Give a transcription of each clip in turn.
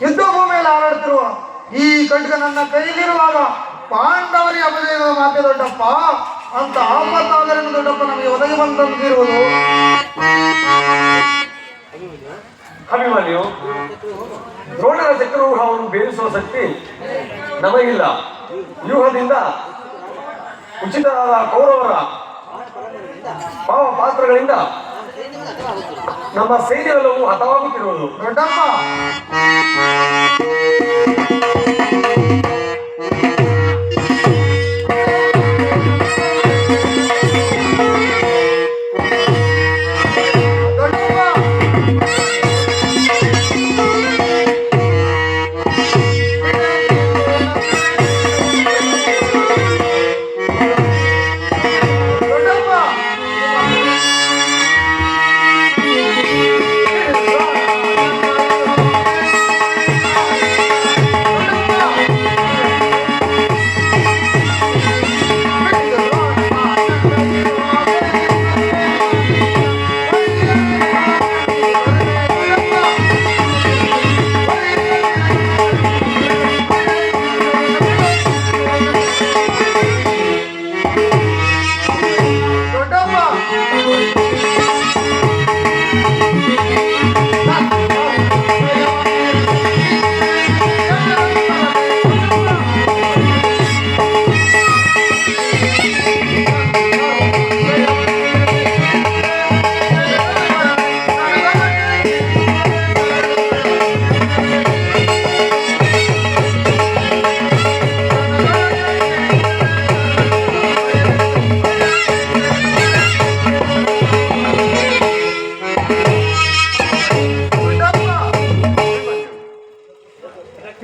ಯುದ್ಧ ಭೂಮಿಯಲ್ಲಿ ಹಾರಾಡ್ತಿರುವ ಈ ಖಡ್ಗ ನನ್ನ ಕೈಲಿರುವಾಗ ಪಾಂಡವರಿಗೆ ಅಪಜಯದ ಮಾತೆ ದೊಡ್ಡಪ್ಪ ಅಂತ ಆಪತ್ತಾದರಿಂದ ದೊಡ್ಡಪ್ಪ ನಮಗೆ ಒದಗಿ ಬಂದಿರುವುದು ಅಭಿಮಾನಿಯು, ದ್ರೋಣರ ಚಕ್ರವ್ಯೂಹವನ್ನು ಬೇಯಿಸುವ ಶಕ್ತಿ ನಮಗಿಲ್ಲ. ವ್ಯೂಹದಿಂದ ಉಚಿತರಾದ ಕೌರವರ ಪಾವ ಪಾತ್ರಗಳಿಂದ ನಮ್ಮ ಸೈನ್ಯವೆಲ್ಲವೂ ಹತವಾಗುತ್ತಿರುವುದು. ದೊಡ್ಡಪ್ಪ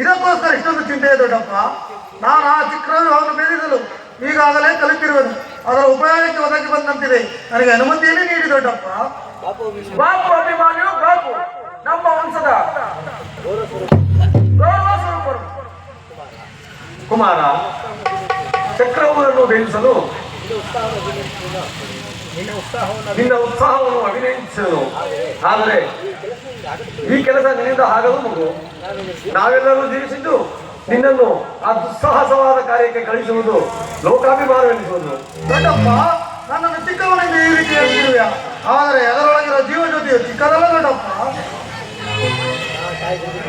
ಇದಕ್ಕೋಸ್ಕರ ಇಷ್ಟೊಂದು ಚಿಂತೆ ದೊಡ್ಡಪ್ಪ ನಾನು ಆ ಚಿತ್ರವನ್ನು ಭೇದಿಸಲು ಈಗಾಗಲೇ ಕಲಿತಿರುವುದು ಅದರ ಉಪಯೋಗಕ್ಕೆ ಒದಗಿ ಬಂದಂತಿದೆ. ನನಗೆ ಅನುಮತಿಯನ್ನೇ ನೀಡಿ ದೊಡ್ಡಪ್ಪ ಬಾಪು ಅಭಿಮಾನಿಯು ಬಾಪು. ನಮ್ಮ ವಂಶದ ಕುಮಾರ, ಚಕ್ರವನ್ನು ಬೇಯಿಸಲು ನಿನ್ನ ಉತ್ಸಾಹವನ್ನು ಅಭಿನಯಿಸಲು. ಆದರೆ ಈ ಕೆಲಸ ನಿನ್ನಿಂದ ಆಗಲು ಮಗು. ನಾವೆಲ್ಲರೂ ಜೀವಿಸಿದ್ದು ನಿನ್ನನ್ನು ಆ ದುಸ್ಸಾಹಸವಾದ ಕಾರ್ಯಕ್ಕೆ ಕಳಿಸುವುದು ಲೋಕಾಭಿಮಾನವೆನಿಸುವುದು. ದೊಡ್ಡಪ್ಪ, ನನ್ನನ್ನು ಚಿಕ್ಕವನಿಂದ ಈ ರೀತಿ ಆದರೆ ಅದರೊಳಗಿರೋ ಜೀವ ಜ್ಯೋತಿಯು ಚಿಕ್ಕದಲ್ಲ ದೊಡ್ಡಪ್ಪ.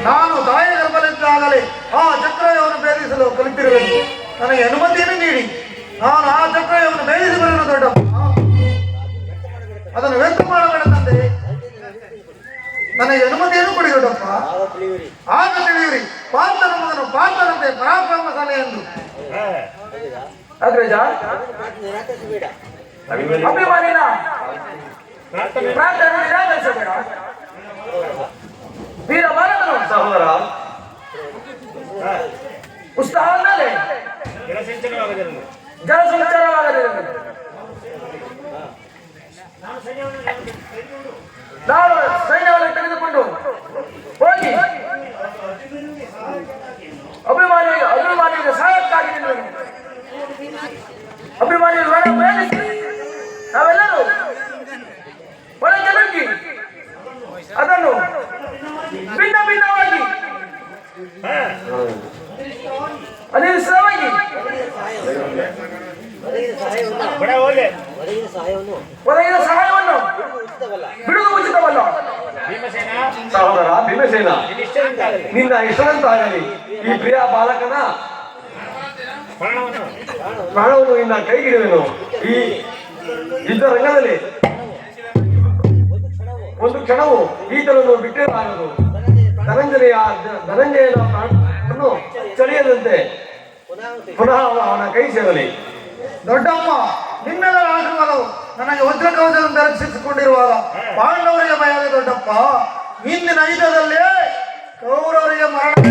ನಾನು ತಾಯಿ ಗರ್ಭದಲ್ಲಿದ್ದಾಗಲೇ ಆ ಚಕ್ರವನ್ನು ಭೇದಿಸಲು ಕಲಿತಿರಬೇಕು ನನಗೆ ಅನುಮತಿಯನ್ನು ನೀಡಿ. ನಾನು ಆ ಚಕ್ರವನ್ನು ಭೇದಿಸಿ ಬರೋಣ ದೊಡ್ಡಪ್ಪ. ಅದನ್ನು ಪಾರ್ಥನಂತೆ ಪರಾಕ್ರಮಶಾಲಿ ಎಂದು ಅಗ್ರಜ ಅಭಿಮಾನಿನ ಪ್ರಾರ್ಥನೆ ನಿರಾಕರಿಸಬೇಡ ವೀರ ಭಾರತನು ಸಹೋದರ ಉತ್ಸಾಹದ ಮೇಲೆ ಜಲಸಂಚಾರವಾಗದಿರಲಿ ನಾನು ಸೈನ್ಯವನ್ನು ಅಭಿಮಾನಿ ನಾವೆಲ್ಲರೂ ಹೊರಗೆ ಜನಕ್ಕೆ ಅದನ್ನು ಭಿನ್ನ ಭಿನ್ನವಾಗಿ ಅನಿಶ್ಚಿತವಾಗಿ ಒದಗಿದ ಸಹಾಯವನ್ನು ಬಿಡುವುದು ಉಚಿತವಲ್ಲ. ಸಹೋದರ ಭೀಮಸೇನ, ನಿನ್ನ ಹೆಸರಂತಾಗಲಿ ಈ ಪ್ರಿಯ ಬಾಲಕನ ಪ್ರಾಣವನ್ನು ಕೈ ಕೈಗಿಡುವೆನು. ಈ ಯುದ್ಧ ರಂಗದಲ್ಲಿ ಒಂದು ಕ್ಷಣವು ಈತನನ್ನು ಬಿಟ್ಟಿರಲಾಗದು ಧನಂಜಯ, ಧನಂಜಯನ ಪ್ರಾಣವನ್ನು ಚಳಿಯದಂತೆ ಪುನಃ ಅವನ ಕೈ ಸೇರಲಿ. ದೊಡ್ಡಮ್ಮ ನಿಮ್ಮೆಲ್ಲರ ಆಶೀರ್ವಾದವು ನನಗೆ ವಜ್ರ ಕವಚವನ್ನು ರಕ್ಷಿಸಿಕೊಂಡಿರುವಾಗ ಪಾಂಡವರಿಗೆ ಭಯದ ದೊಡ್ಡಪ್ಪ. ಇಂದಿನ ಐದರಲ್ಲೇ ಕೌರವರಿಗೆ ಮರಣ